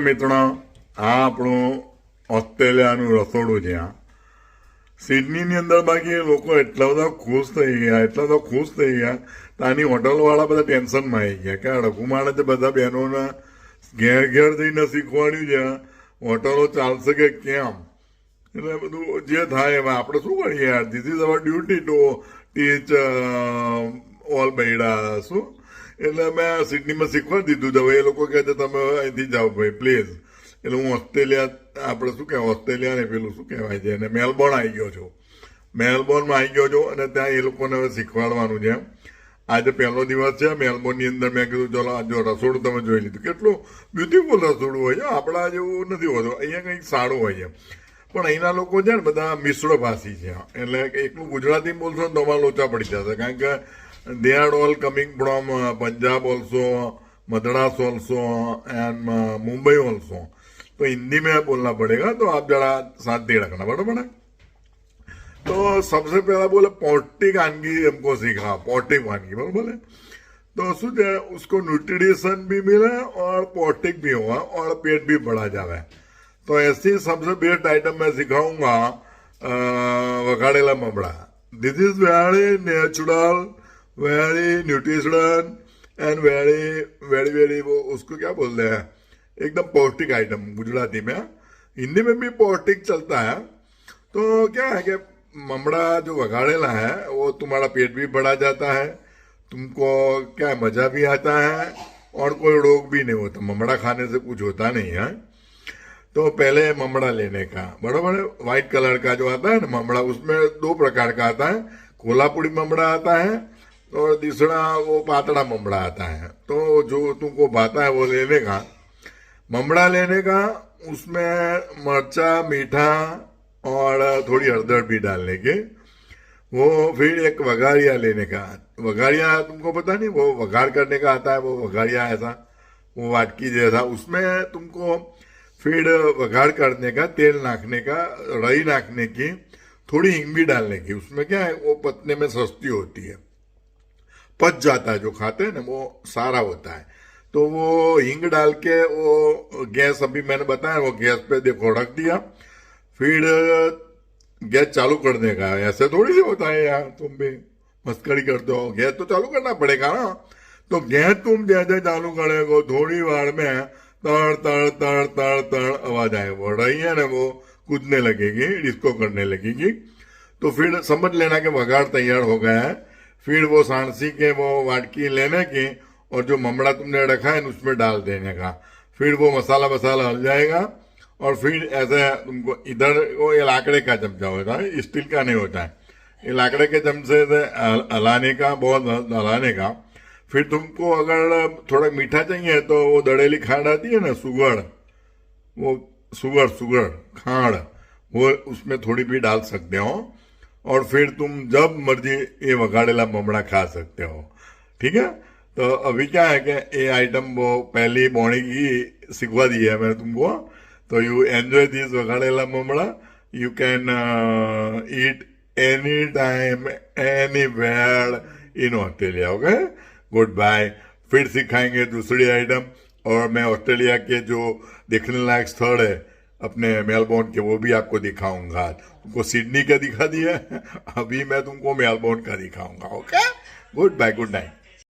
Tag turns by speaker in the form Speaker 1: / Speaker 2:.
Speaker 1: મિત્રો આ આપણું ઓસ્ટ્રેલિયાનું રસોડું છે સિડનીની અંદર બાકી લોકો એટલા બધા ખુશ થઈ ગયા, એટલા બધા ખુશ થઈ ગયા ત્યાંની હોટલવાળા બધા ટેન્શનમાં આવી ગયા કે રઘુમાણે તે બધા બહેનોના ઘેર ઘેર જઈને શીખવાડ્યું છે હોટલો ચાલશે કે કેમ? એટલે બધું જે થાય એમાં આપણે શું કરીએ યાર? This is our duty to teach all બૈડા, શું? એટલે અમે આ સિડનીમાં શીખવાડી દીધું છે. હવે એ લોકો કહે છે, તમે અહીંથી જાઓ ભાઈ પ્લીઝ એટલે હું ઓસ્ટ્રેલિયા, આપણે શું કહેવાય ઓસ્ટ્રેલિયા ને પેલું શું કહેવાય છે અને મેલબોર્ન આવી ગયો છું. મેલબોર્નમાં આવી ગયો છું અને ત્યાં એ લોકોને હવે શીખવાડવાનું છે. આજે પહેલો દિવસ છે, મેલબોર્નની અંદર મેં કીધું, ચલો જો રસોડું તમે જોઈ લીધું. કેટલું બ્યુટીફુલ રસોડું હોય છે. આપણા જેવું નથી હોતું. અહીંયા કંઈક સારું હોય છે. પણ અહીંના લોકો છે ને, બધા મિશ્ર ભાષી છે. એટલે એકલું ગુજરાતી બોલશો ને તો અમારા લોચા પડી જશે. કારણ કે they are all coming from uh, Punjab also, Madras also and uh, Mumbai also. तो हिंदी में बोलना पड़ेगा तो आप जरा साथ दे रखना बड़ा तो सबसे पहला बोले पौष्टिक वानगी हमको सीखा पौष्टिक वानगी बोले बोले तो सोच उसको न्यूट्रिशन भी मिले और पौष्टिक भी हुआ और पेट भी बढ़ा जावे। तो ऐसी सबसे बेस्ट आइटम मैं सिखाऊँगा वकाड़ेला मबड़ा this is very natural very nutrition and very very very वो उसको क्या बोलते हैं? एकदम पौष्टिक आइटम गुजराती में। हिंदी में भी पौष्टिक चलता है। तो क्या है कि ममड़ा जो वघाड़ेला है, वो तुम्हारा पेट भी बढ़ा जाता है, तुमको क्या मज़ा भी आता है और कोई रोग भी नहीं होता। ममड़ा खाने से कुछ होता नहीं है। तो पहले ममड़ा लेने का। बराबर व्हाइट कलर का जो आता है ना ममड़ा, उसमें दो प्रकार का आता है। कोल्हापुरी ममड़ा आता है और दूसरा वो पातड़ा ममड़ा आता है। तो जो तुमको भाता है वो लेने का ममड़ा लेने का, उसमें मरचा, मीठा और थोड़ी हरदर भी डालने के। वो फिर एक वघारिया लेने का। वघारिया तुमको पता नहीं, वो वघार करने का आता है, वो वघारिया ऐसा, वो वाटकी जैसा। उसमें तुमको फिर वघार करने का, तेल नाखने का, रई नाखने की, थोड़ी हिंग भी डालने की। उसमें क्या है, वो पतने में सस्ती होती है। पच जाता है, जो खाते हैं ना, वो सारा होता है। तो वो हिंग डाल के, वो गैस, अभी मैंने बताया, वो गैस पे देखो रख दिया। फिर गैस चालू कर देगा ऐसे थोड़ी से होता है यार, तुम भी मस्करी करते हो। गैस तो चालू करना पड़ेगा ना। तो गैस तुम जैसे चालू करेगो, थोड़ी बार में तड़ तड़ तड़ तड़ तड़, आवाज़ आए। वो रही है ना, वो कूदने लगेगी, डिस्को करने लगेगी। तो फिर समझ लेना कि वगाड़ तैयार हो गया है। फिर वो सांसी के, वो वाटकी लेने की और जो ममड़ा तुमने रखा है, उसमें डाल देने का। फिर वो मसाला वसाला हल जाएगा और फिर ऐसे तुमको इधर वो ये लाकड़े का चमचा होता है, स्टील का नहीं होता है। ये लाकड़े के चमचे से हल- हलाने का, बहुत हलाने का। फिर तुमको अगर थोड़ा मीठा चाहिए तो वो दड़ेली खाड़ आती है ना, सुगड़, वो सुगर सुगर खाड़, वो उसमें थोड़ी भी डाल सकते हो। और फिर तुम जब मर्ज़ी ये वगाड़ेला ममड़ा खा सकते हो। ठीक है? तो अभी क्या है कि ये आइटम वो पहली मॉर्निंग ही सिखवा दी है मैंने तुमको। तो यू एंजॉय दिस वगाड़ेला ममड़ा you can eat any time anywhere in Australia okay good bye फिर सिखाएँगे दूसरी आइटम और मैं ऑस्ट्रेलिया के जो देखने लायक स्थल है अपने मेलबोर्न के, वो भी आपको दिखाऊँगा। तुमको सिडनी का दिखा दिया अभी मैं तुमको मेलबोर्न का दिखाऊँगा okay good bye good night